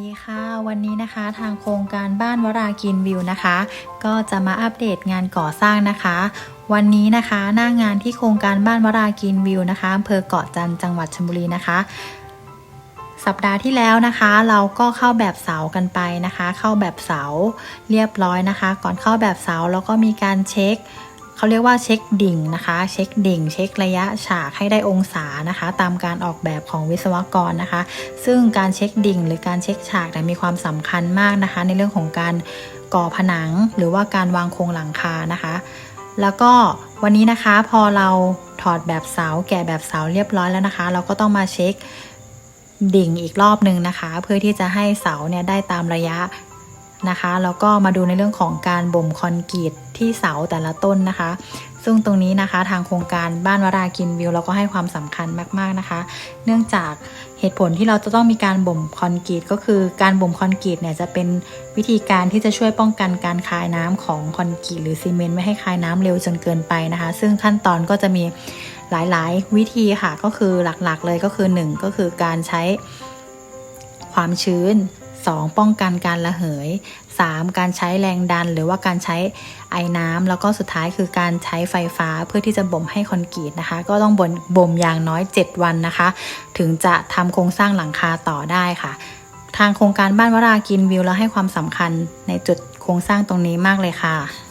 ดีค่ะ วันนี้นะคะทางโครงการบ้านวรากินวิวนะคะ ก็จะมาอัปเดตงานก่อสร้างนะคะ วันนี้นะคะหน้างานที่โครงการบ้านวรากินวิวนะคะอำเภอเกาะจันจังหวัดชลบุรีนะคะ สัปดาห์ที่แล้วนะคะ เราก็เข้าแบบเสากันไปนะคะ เข้าแบบเสาเรียบร้อยนะคะ ก่อนเข้าแบบเสาเราก็มีการเช็ค เขาเรียกว่าเช็คดิ่งนะคะ เช็คดิ่ง เช็คระยะฉากให้ได้องศานะคะ ตามการออกแบบของวิศวกรนะคะ ซึ่งการเช็คดิ่ง หรือการเช็คฉากเนี่มีความสำคัญมากนะคะ ในเรื่องของการก่อผนังหรือว่าการวางโครงหลังคานะคะ แล้วก็วันนี้นะคะพอเราถอดแบบเสาแกะแบบเสาเรียบร้อยแล้วนะคะ เราก็ต้องมาเช็คดิ่งอีกรอบหนึ่งนะคะ เพื่อที่จะให้เสาเนี่ยได้ตามระยะ นะคะ แล้วก็มาดูในเรื่องของการบ่มคอนกรีตที่เสาแต่ละต้นนะคะ ซึ่งตรงนี้นะคะทางโครงการบ้านวรากินวิวเราก็ให้ความสำคัญมากๆนะคะ เนื่องจากเหตุผลที่เราจะต้องมีการบ่มคอนกรีตก็คือการบ่มคอนกรีตเนี่ยจะเป็นวิธีการที่จะช่วยป้องกันการคายน้ำของคอนกรีตหรือซีเมนต์ไม่ให้คายน้ำเร็วจนเกินไปนะคะ ซึ่งขั้นตอนก็จะมีหลายๆ วิธีค่ะก็คือหลักๆเลยก็คือ 1 ก็คือการใช้ความชื้น 2. ป้องกันการระเหย 3. การใช้แรงดันหรือว่าการใช้ไอ้น้ำแล้วก็สุดท้ายคือการใช้ไฟฟ้าเพื่อที่จะบ่มให้คอนกรีตนะคะ ก็ต้องบ่มบ่มอย่างน้อย 7 วันนะคะ ถึงจะทำโครงสร้างหลังคาต่อได้ค่ะ ทางโครงการบ้านวรากินวิวเราให้ความสำคัญในจุดโครงสร้างตรงนี้มากเลยค่ะ